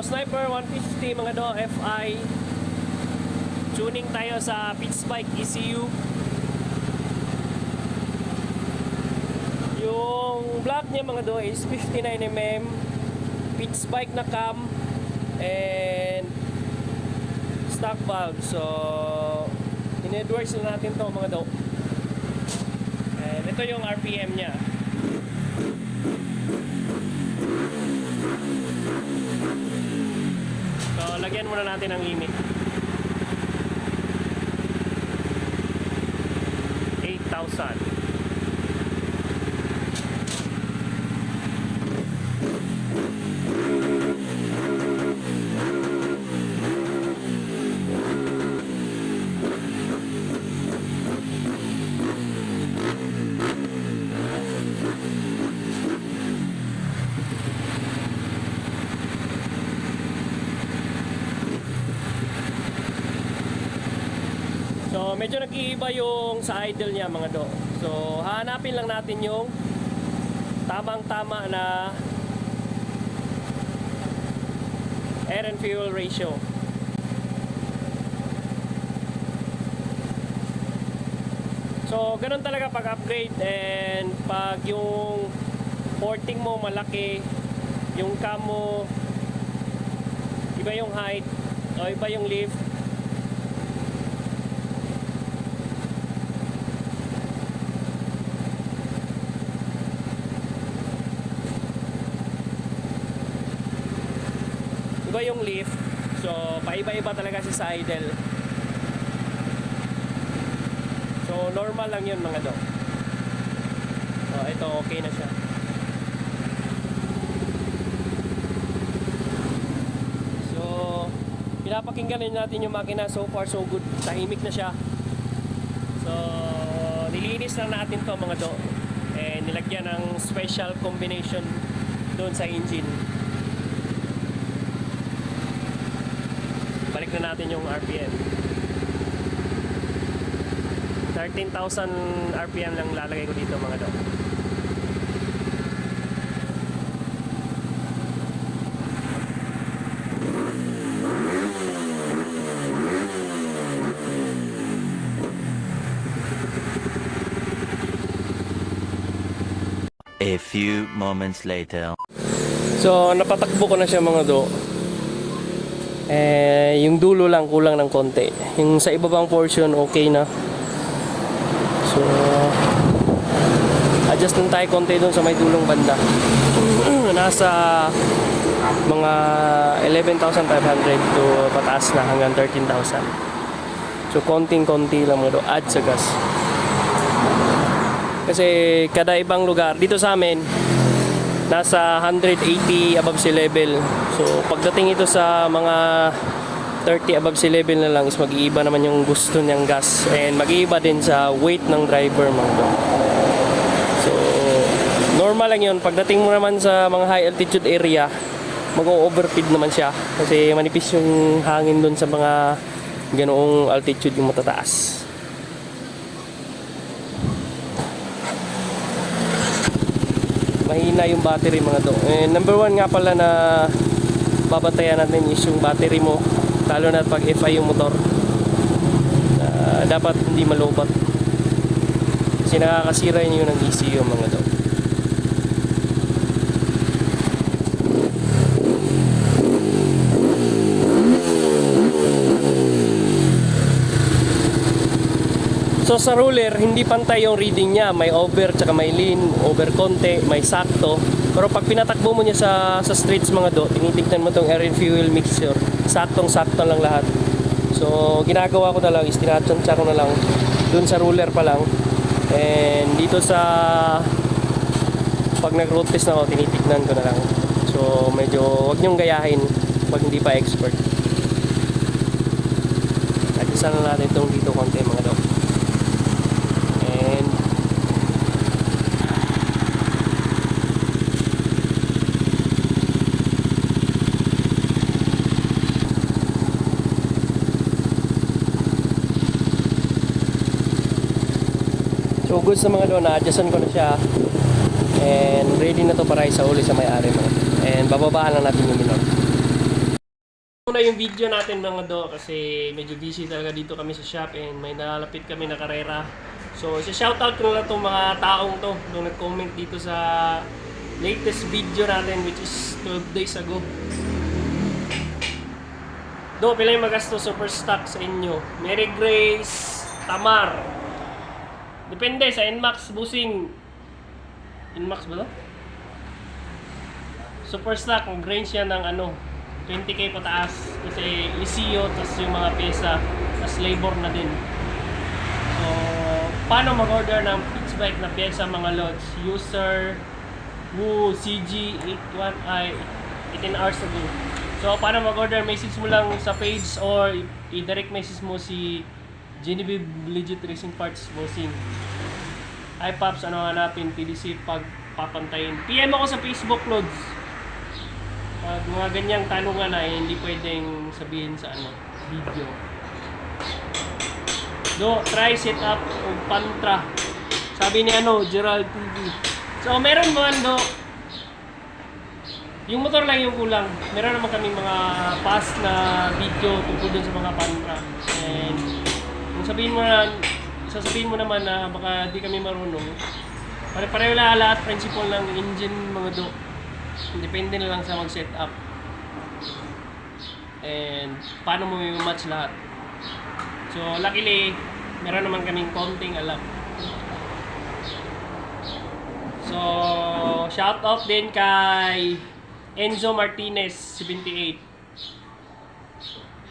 Sniper 150 mga do, FI. Tuning tayo sa pitch bike ECU. Yung block niya mga do is 59mm. Pitch bike na cam. And stock valve. So, in-edwards na natin to mga do. And ito yung RPM niya. So, lagyan muna natin ang limit. 8,000. So, medyo nag-iiba yung sa idle niya mga do. So, hahanapin lang natin yung tamang-tama na air and fuel ratio. So, ganun talaga pag upgrade and pag yung porting mo malaki, yung cam mo iba yung height o iba yung lift, yung lift. So, paiba-iba talaga siya sa idle. So, normal lang yun mga dog. So, ito okay na siya. So, pinapakinggan rin natin yung makina. So far, so good. Tahimik na siya. So, nilinis lang natin to mga do. And nilagyan ng special combination doon sa engine. Na natin yung RPM 13,000 RPM lang lalagay ko dito mga dok A few moments later. So napatakbo ko na siya mga do eh, yung dulo lang kulang ng konti. Yung sa ibabang portion okay na. So adjust lang tayo konti doon sa may dulong banda. Nasa mga 11,500 to pataas na hanggang 13,000 so konting konti lang mga do add sa gas. Kasi kada ibang lugar dito sa amin nasa 180 above sea level. So pagdating ito sa mga 30 above sea level na lang is mag-iiba naman yung gusto niyang gas and mag-iiba din sa weight ng driver mga to. So normal lang yun. Pagdating mo naman sa mga high altitude area, mag-overfeed naman siya kasi manipis yung hangin doon sa mga ganoong altitude yung matataas. Mahina yung battery mga to. Eh, number one nga pala na babatayan natin is yung battery mo lalo na pag FI yung motor. Ah, dapat hindi malobat kasi nakakasira yun yung ng ECU mga to sa ruler, hindi pantay yung reading niya. May over, tsaka may lean, over konti, may sakto. Pero pag pinatakbo mo niya sa, sa streets mga do, tinitignan mo tong air and fuel mixture. Saktong-sakto lang lahat. So ginagawa ko na lang is tinatsantsa ko na lang dun sa ruler pa lang. And dito sa pag nag-road test na ako, tinitignan ko na lang. So medyo wag niyong gayahin pag hindi pa expert. Adjustan na natin itong dito konti mga do. And So good sa mga doon, na-adjustan ko na siya. And ready na to para sa uli sa may-ari mo. And bababaan lang natin yung minor. muna yung video natin mga do kasi medyo busy talaga dito kami sa shop and may nalalapit kami na karera. So, sa shoutout ko na itong mga taong to nung nag-comment dito sa latest video natin which is 12 days ago. Do, pila yung magasto super stock sa inyo? Mary Grace, Tamar. Depende sa Nmax busing. Nmax ba to? Super stock, ang range yan ng ano, 20k pataas. Kasi ECU, tapos yung mga pyesa, tapos labor na din. So, paano mag-order ng pitch bike na pyesa mga lods? User Woo CG81 ay 18 hours ago. So, paano mag-order? Message mo lang sa page or i-direct message mo si Genevieve Legit Racing Parts Bossing. Hi Pops, ano hanapin? PDC pag papantayin. PM ako sa Facebook, Lods. Pag mga ganyang tanungan ay hindi pwedeng sabihin sa ano, video. Do, try set up o pantra. Sabi ni ano, Gerald TV. So, meron man do, yung motor lang yung kulang. Meron naman kaming mga past na video tungkol dun sa mga pantra. And kung sabihin mo na, sasabihin mo naman na baka di kami marunong, pare-pareho lang lahat principle ng engine mga do. Depende na lang sa mag-set up. And paano mo yung match lahat. So, luckily, meron naman kaming konting alam. So, shout out din kay Enzo Martinez, 78.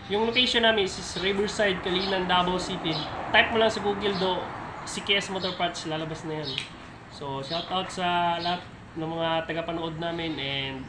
Yung location namin is Riverside, Kalinan, Davao City. Type mo lang sa Google do, CKS Motor Parts, lalabas na yan. So, shout out sa lahat ng mga tagapanood namin and